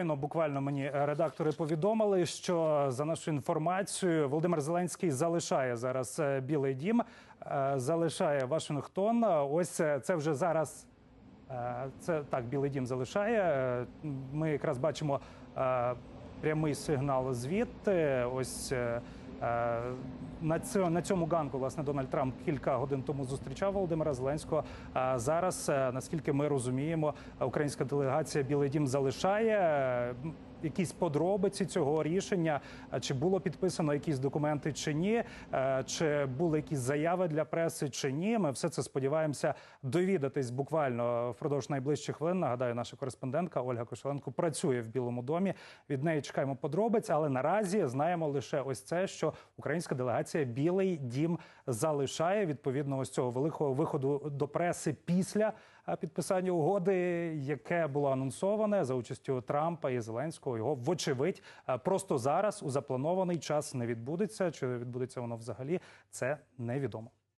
щойно буквально мені редактори повідомили, що за нашу інформацію Володимир Зеленський залишає зараз е, Білий Дім, е, залишає Вашингтон. Ось е, це вже зараз. Це так, Білий Дім залишає. Ми якраз бачимо прямий сигнал звідти. Ось на цьому, на цьому ганку власне Дональд Трамп кілька годин тому зустрічав Володимира Зеленського. А зараз, е, наскільки ми розуміємо, українська делегація Білий Дім залишає. Якісь подробиці цього рішення, чи було підписано якісь документи чи ні, е, чи були якісь заяви для преси чи ні. Ми все це сподіваємося довідатись буквально впродовж найближчих хвилин. Нагадаю, наша кореспондентка Ольга Кошеленко працює в Білому домі. Від неї чекаємо подробиць, але наразі знаємо лише ось це, що українська делегація Білий Дім залишає відповідно ось цього великого виходу до преси після е, підписання угоди, яке було анонсоване за участю Трампа і Зеленського. Його вочевидь е, просто зараз у запланований час не відбудеться. Чи відбудеться воно взагалі? Це невідомо.